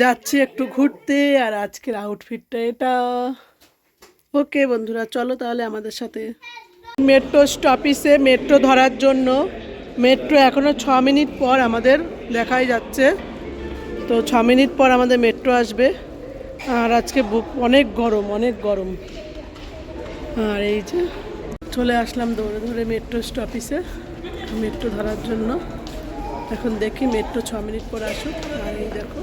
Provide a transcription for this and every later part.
যাচ্ছি একটু ঘুরতে, আর আজকের আউটফিটটা এটা। ওকে বন্ধুরা, চলো তাহলে আমাদের সাথে। মেট্রো স্টপিসে মেট্রো ধরার জন্য। মেট্রো এখনও ছ মিনিট পর আমাদের দেখাই যাচ্ছে। তো ছ মিনিট পর আমাদের মেট্রো আসবে। আর আজকে বুক অনেক গরম অনেক গরম। আর এই যে চলে আসলাম দৌড়ে ধরে মেট্রো স্টপিসে মেট্রো ধরার জন্য। এখন দেখি মেট্রো ছ মিনিট পর আসুক। আর এই দেখো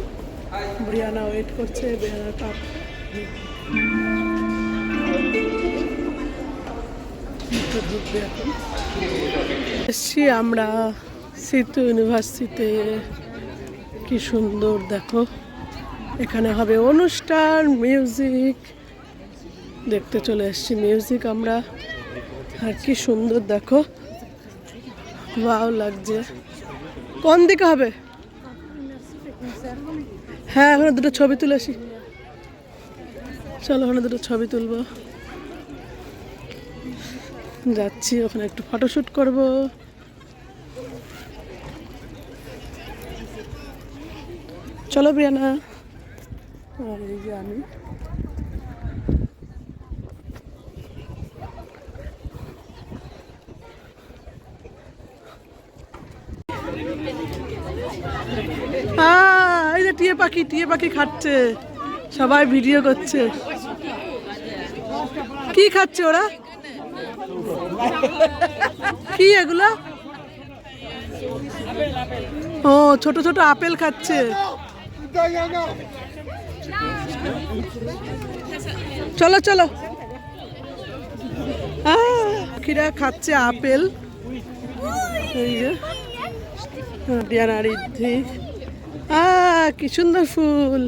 ব্রিয়ানা ওয়েট করছে ব্রিয়ানার পাপ এসছি আমরা সিতু ইউনিভার্সিটিতে। কি সুন্দর, দেখো। এখানে হবে অনুষ্ঠান, মিউজিক। দেখতে চলে এসছি, মিউজিক আমরা। আর কি সুন্দর, দেখো। ভালো লাগছে। কোন দিকে হবে? হ্যাঁ ওখানে দুটো ছবি তুলে আসি। চলো ওখানে দুটো ছবি তুলবো। যাচ্ছি ওখানে একটু ফটোশ্যুট করব। চলো বিয়ানা আর এই যে আমি। যে টিয়ে পাখি টিয়ে পাখি খাচ্ছে। সবাই ভিডিও করছে। কি খাচ্ছে ওরা? কি এগুলো? ও, ছোট ছোট আপেল খাচ্ছে। চলো চলো। পাখিরা খাচ্ছে আপেল? এই যে কি সুন্দর ফুল?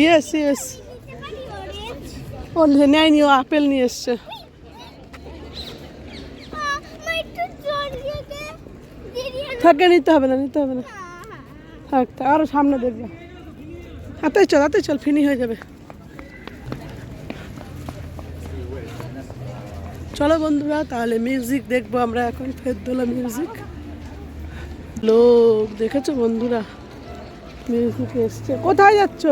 ইয়েস ইয়েস ও নেয়নি ও আপেল নিয়ে এসছে। থাকে নিতে হবে না নিতে হবে না। থাক, আরও সামনে দেখবে। হাতে চল হাতে চল ফিনি হয়ে যাবে। চলো বন্ধুরা, তাহলে মিউজিক দেখব আমরা এখন, ফেরদোলা মিউজিক লোক, দেখেছ বন্ধুরা? মিউজিক এসছে। কোথায় যাচ্ছ?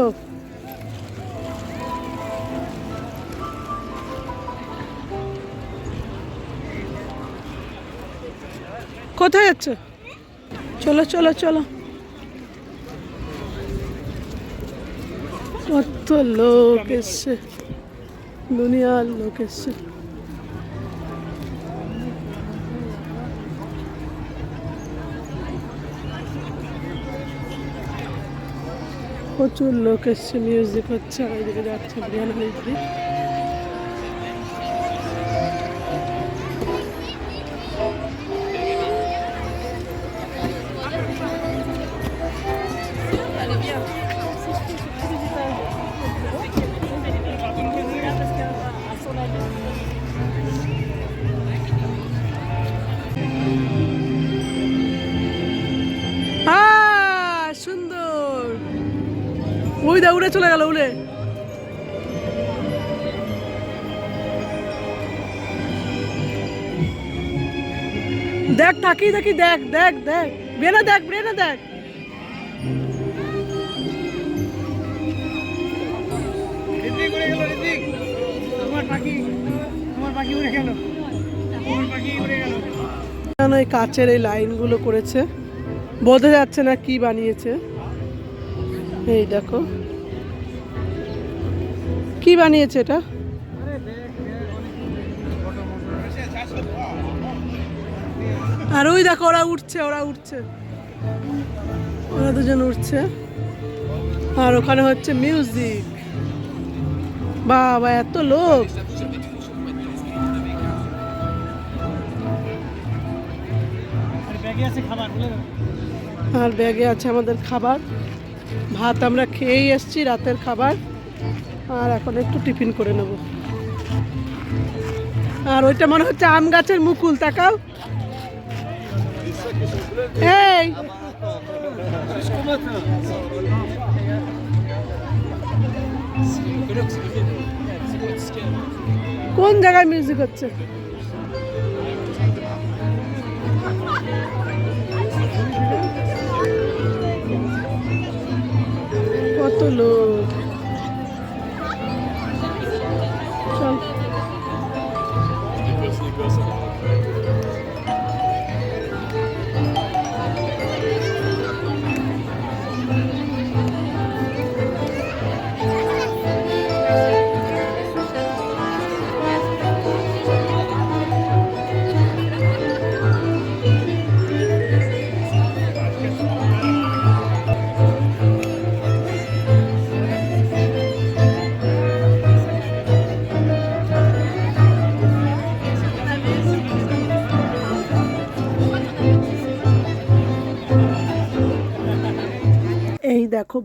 কোথায় যাচ্ছ? চলো চলো চলো। কত লোক এসছে। দুনিয়ার লোক এসছে। প্রচুর লোক এসছে মিউজিক হচ্ছে আর ওইদিকে যাচ্ছে বিরিয়ানি চলে গেল উড়ে। দেখ তাকিয়ে দেখি দেখ দেখ। দেখ বেনা দেখ। বেনা দেখ এই কাচের এই লাইনগুলো করেছে? বোঝা যাচ্ছে না কি বানিয়েছে। এই দেখো। কি বানিয়েছে এটা? আর ওই দেখো, ওরা উঠছে ওরা উঠছে। ওরা দুজন উঠছে। আর ওখানে হচ্ছে মিউজিক। বাবা, এত লোক। আর ব্যাগে আছে আমাদের খাবার। ভাত আমরা খেয়েই এসছি, রাতের খাবার। আর এখন একটু টিফিন করে নেব। আর ওইটা মনে হচ্ছে আম গাছের মুকুল, তাকাও। এই। কোন জায়গায় মিউজিক হচ্ছে? কত লোক।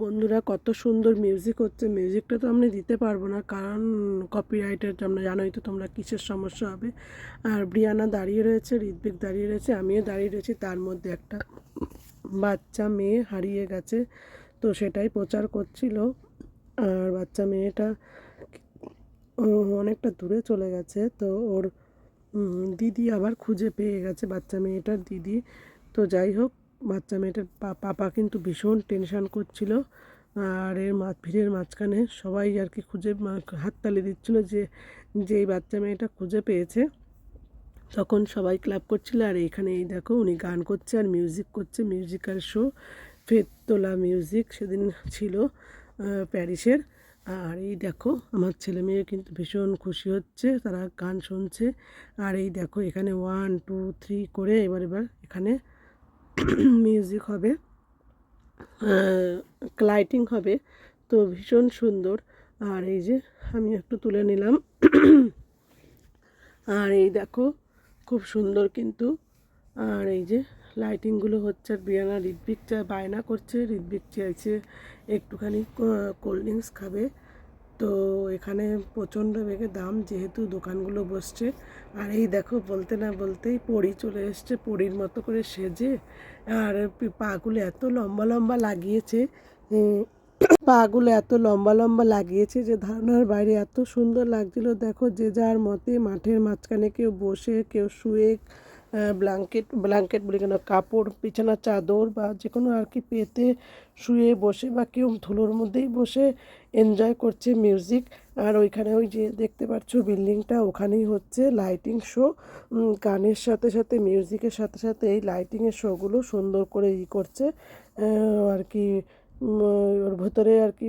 বন্ধুরা, কত সুন্দর মিউজিক হচ্ছে। মিউজিকটা তো আমরা দিতে পারব না, কারণ কপিরাইটের আমরা জানোই তো তোমরা কিসের সমস্যা হবে। আর ব্রিয়ানা দাঁড়িয়ে রয়েছে ঋত্বিক দাঁড়িয়ে রয়েছে, আমিও দাঁড়িয়ে রয়েছি, তার মধ্যে একটা বাচ্চা মেয়ে হারিয়ে গেছে, তো সেটাই প্রচার করছিল। আর বাচ্চা মেয়েটা অনেকটা দূরে চলে গেছে, তো ওর দিদি আবার খুঁজে পেয়ে গেছে বাচ্চা মেয়েটার দিদি। তো যাই হোক বাচ্চা মেয়েটার পাপা কিন্তু ভীষণ টেনশান করছিল। আর এর মা, ভিড়ের মাঝখানে সবাই আর কি খুঁজে হাততালি দিচ্ছিল যে যেই বাচ্চা মেয়েটা খুঁজে পেয়েছে। তখন সবাই ক্লাব করছিল আর এখানে এই দেখো উনি গান করছে আর মিউজিক করছে মিউজিক্যাল শো ফেততলা মিউজিক সেদিন ছিল প্যারিসের। আর এই দেখো আমার ছেলে মেয়ে কিন্তু ভীষণ খুশি হচ্ছে, তারা গান শুনছে। আর এই দেখো এখানে ওয়ান টু থ্রি করে এবার এবার এখানে মিউজিক হবে লাইটিং হবে, তো ভীষণ সুন্দর। আর এই যে আমি একটু তুলে নিলাম। আর এই দেখো, খুব সুন্দর কিন্তু। আর এই যে লাইটিংগুলো হচ্ছে, আর বিয়ানা ঋদ্বিক বায়না করছে ঋদ্বিক চাইছে একটুখানি কোল্ড ড্রিঙ্কস খাবে। তো এখানে প্রচণ্ড বেগে দাম যেহেতু দোকানগুলো বসছে। আর এই দেখো বলতে না বলতেই পরি চলে এসছে পরির মতো করে সেজে। আর পাগুলো এত লম্বা লম্বা লাগিয়েছে পাগুলো এত লম্বা লম্বা লাগিয়েছে যে ধারণার বাইরে এত সুন্দর লাগছিল। দেখো যে যার মতে মাঠের মাঝখানে কেউ বসে, কেউ শুয়ে ব্ল্যাঙ্কেট ব্ল্যাঙ্কেট বলি কেন, কাপড়, বিছানা, চাদর বা যে কোনো আর কি পেতে শুয়ে বসে বা কেউ ধুলোর মধ্যেই বসে এনজয় করছে মিউজিক আর ওইখানে ওই যে দেখতে পাচ্ছ বিল্ডিংটা, ওখানেই হচ্ছে লাইটিং শো গানের সাথে সাথে মিউজিকের সাথে সাথে এই লাইটিংয়ের শোগুলো সুন্দর করে ই করছে। আর কি ওর ভেতরে আর কি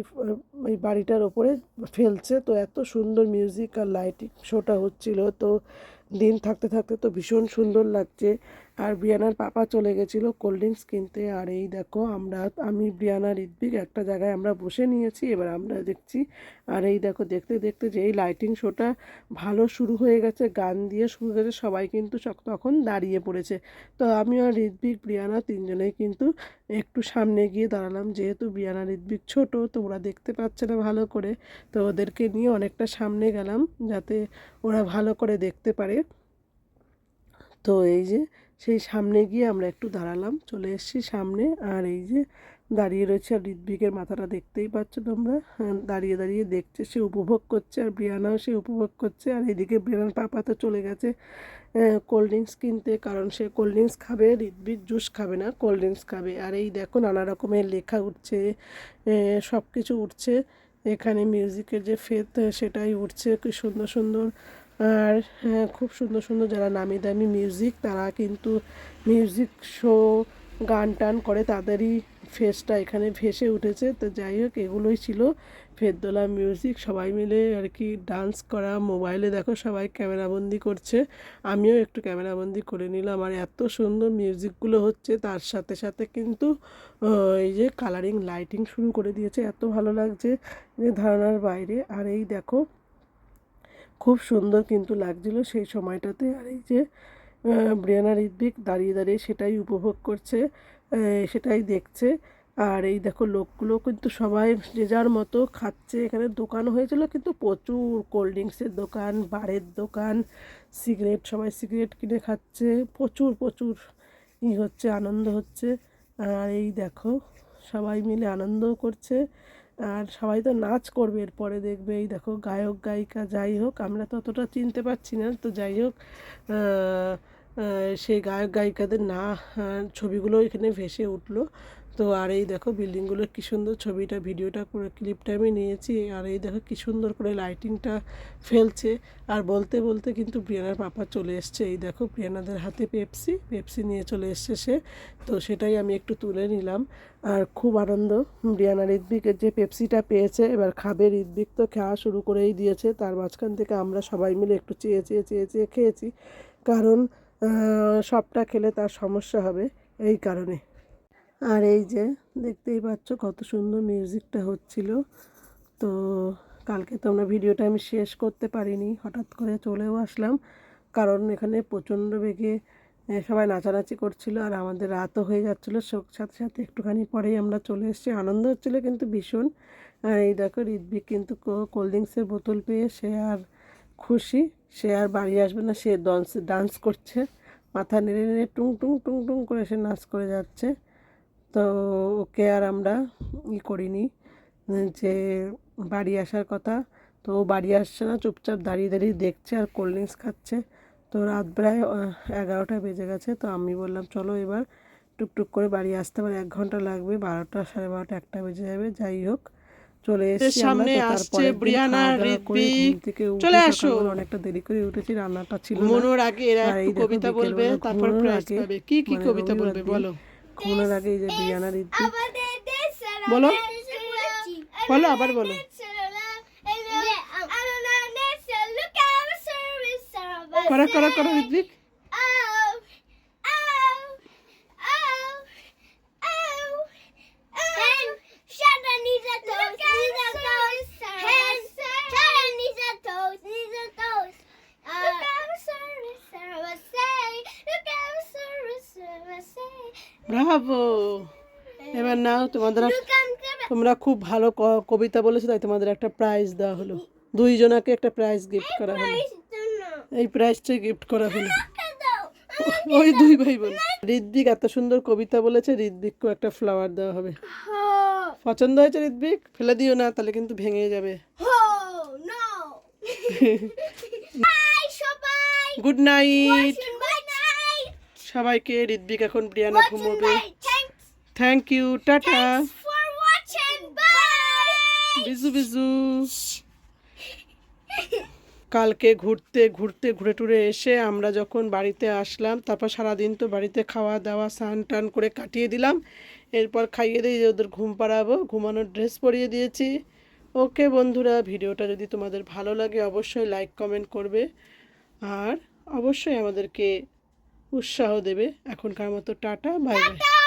ওই বাড়িটার ওপরে ফেলছে। তো এত সুন্দর মিউজিক আর লাইটিং শোটা হচ্ছিল। তো দিন থাকতে থাকতে তো ভীষণ সুন্দর লাগছে। আর ব্রিয়ানার পাপা চলে গেছিল কোল্ড ড্রিঙ্কস কিনতে। আর এই দেখো, আমরা, আমি, ব্রিয়ানা ঋদ্বিক একটা জায়গায় আমরা বসে নিয়েছি, এবার আমরা দেখছি। আর এই দেখো, দেখতে দেখতে যে এই লাইটিং শোটা ভালো শুরু হয়ে গেছে, গান দিয়ে শুরু হয়েছে সবাই কিন্তু তখন দাঁড়িয়ে পড়েছে। তো আমি আর ঋদ্বিক ব্রিয়ানা তিনজনেই কিন্তু একটু সামনে গিয়ে দাঁড়ালাম, যেহেতু ব্রিয়ানা ঋদ্বিক ছোট তো ওরা দেখতে পাচ্ছে না ভালো করে। তো ওদেরকে নিয়ে অনেকটা সামনে গেলাম, যাতে ওরা ভালো করে দেখতে পারে। তো এই যে সেই সামনে গিয়ে আমরা একটু দাঁড়ালাম চলে এসেছি সামনে। আর এই যে দাঁড়িয়ে রয়েছে আর ঋদ্বিকের মাথাটা দেখতেই পাচ্ছ তোমরা। হ্যাঁ, দাঁড়িয়ে দাঁড়িয়ে দেখছে সে উপভোগ করছে আর ব্রিয়ানাও সে উপভোগ করছে। আর এদিকে ব্রিয়ানার পাপা তো চলে গেছে কোল্ড ড্রিঙ্কস কিনতে কারণ সে কোল্ড ড্রিঙ্কস খাবে ঋদ্বিক জুস খাবে না কোল্ড ড্রিঙ্কস খাবে। আর এই দেখো নানা রকমের লেখা উঠছে সব কিছু উঠছে। এখানে মিউজিকের যে ফেত সেটাই উঠছে। কি সুন্দর সুন্দর আর হ্যাঁ, খুব সুন্দর সুন্দর যারা নামি দামি মিউজিক তারা কিন্তু মিউজিক শো গান টান করে তাদেরই ফেসটা এখানে ভেসে উঠেছে। তো যাই হোক এগুলোই ছিল ফেরদোলা মিউজিক সবাই মিলে আর কি ডান্স করা। মোবাইলে দেখো সবাই ক্যামেরাবন্দি করছে। আমিও একটু ক্যামেরাবন্দি করে নিলাম। আর এত সুন্দর মিউজিকগুলো হচ্ছে তার সাথে সাথে কিন্তু এই যে কালারিং লাইটিং শুরু করে দিয়েছে। এত ভালো লাগছে যে ধারণার বাইরে। আর এই দেখো খুব সুন্দর কিন্তু লাগছিল সেই সময়টাতে। আর এই যে ব্রিয়ানা ঋদ্বিক দাঁড়িয়ে দাঁড়িয়ে সেটাই উপভোগ করছে সেটাই দেখছে। আর এই দেখো, লোকগুলো কিন্তু সবাই যে যার মতো খাচ্ছে। এখানে দোকান হয়েছিল কিন্তু প্রচুর কোল্ড ড্রিঙ্কসের দোকান, বারের দোকান, সিগারেট, সবাই সিগারেট কিনে খাচ্ছে। প্রচুর প্রচুর ই হচ্ছে, আনন্দ হচ্ছে। আর এই দেখো, সবাই মিলে আনন্দও করছে। আর সবাই তো নাচ করবে এরপরে দেখবে, এই দেখো গায়ক, গায়িকা, যাই হোক, আমরা তো অতটা চিনতে পারছি না। তো যাই হোক সেই গায়ক, গায়িকাদের না ছবিগুলো এখানে ভেসে উঠল। তো আর এই দেখো বিল্ডিংগুলো কি সুন্দর ছবিটা, ভিডিওটা করে ক্লিপটা আমি নিয়েছি। আর এই দেখো কি সুন্দর করে লাইটিংটা ফেলছে। আর বলতে বলতে কিন্তু প্রিয়ানার পাপা চলে এসছে। এই দেখো প্রিয়ানাদের হাতে পেপসি পেপসি নিয়ে চলে এসছে সে। তো সেটাই আমি একটু তুলে নিলাম। আর খুব আনন্দ, প্রিয়ানা ঋদ্বিকের যে পেপসিটা পেয়েছে, এবার খাবে। ঋদ্বিক তো খাওয়া শুরু করেই দিয়েছে। তার মাঝখান থেকে আমরা সবাই মিলে একটু চেয়ে চেয়ে চেয়ে চেয়ে খেয়েছি। কারণ সবটা খেলে তার সমস্যা হবে। এই কারণে। আর এই যে দেখতেই পাচ্ছ কত সুন্দর মিউজিকটা হচ্ছিল। তো কালকে তো আমরা ভিডিওটা আমি শেষ করতে পারিনি, হঠাৎ করে চলেও আসলাম। কারণ এখানে প্রচণ্ড বেগে সবাই নাচানাচি করছিল আর আমাদের রাতও হয়ে যাচ্ছিল। শোক সাথে সাথে একটুখানি পরেই আমরা চলে এসেছি। আনন্দ হচ্ছিল কিন্তু ভীষণ। আর এই দেখো ঋদ্বিক কিন্তু কোল্ড ড্রিঙ্কসের বোতল পেয়ে সে আর খুশি। সে আর বাড়ি আসবে না, সে ডান্স ডান্স করছে। মাথা নেড়ে নেড়ে টুং টুং টুং টুং করে সে নাচ করে যাচ্ছে। তো ওকে আর আমরা ই করিনি যে বাড়ি আসার কথা। তো ও বাড়ি আসছে না চুপচাপ দাঁড়িয়ে দাঁড়িয়ে দেখছে আর কোল্ড ড্রিঙ্কস খাচ্ছে। তো রাত প্রায় এগারোটা বেজে গেছে। তো আমি বললাম চলো এবার টুকটুক করে বাড়ি আসতে পারে। এক ঘণ্টা লাগবে বারোটা সাড়ে বারোটা একটা বেজে যাবে যাই হোক। চলে এসেছি সামনে আসছে ব্রিয়ানা। চলে আসো। অনেকটা দেরি করে উঠেছি রান্নাটা ছিল না। ঘুমানোর আগে এরা কবিতা বলবে তারপর ঘুমানোর প্রাইজ পাবে। কি কি মানে কবিতা বলবে বলো। ঘুমানোর আগে যে বিয়ানা দিচ্ছি। বলো। বলো আবার বলো করো করো করা ঋত্বিক। ব্রাভো! এবার নাও তোমাদের তোমরা খুব ভালো ক- কবিতা বলেছ তাই তোমাদের একটা প্রাইজ দেওয়া হলো। দুইজনাকে একটা প্রাইজ গিফট করা হলো। এই প্রাইজটাই গিফট করা হলো। ওই দুই ভাই বোন ঋদ্বিক এত সুন্দর কবিতা বলেছে ঋদ্বিককেও একটা ফ্লাওয়ার দেওয়া হবে। পছন্দ হয়েছে ঋদ্বিক ফেলে দিও না তাহলে কিন্তু ভেঙে যাবে। সবাই। Good night. সবাইকে ঋদ্বিক এখন Priyana ঘুমোবে। Thank you tata. Biju Biju. কালকে ঘুরতে ঘুরতে ঘুরে টুরে এসে আমরা যখন বাড়িতে আসলাম তারপর সারাদিন তো বাড়িতে খাওয়া দাওয়া স্নান টান করে কাটিয়ে দিলাম। এরপর খাইয়ে দিয়ে ওদের ঘুম পাড়াবো ঘুমানোর ড্রেস পরিয়ে দিয়েছি। ওকে বন্ধুরা ভিডিওটা যদি তোমাদের ভালো লাগে অবশ্যই লাইক কমেন্ট করবে। আর অবশ্যই আমাদেরকে উৎসাহ দেবে এখনকার মতো টাটা বাই বাই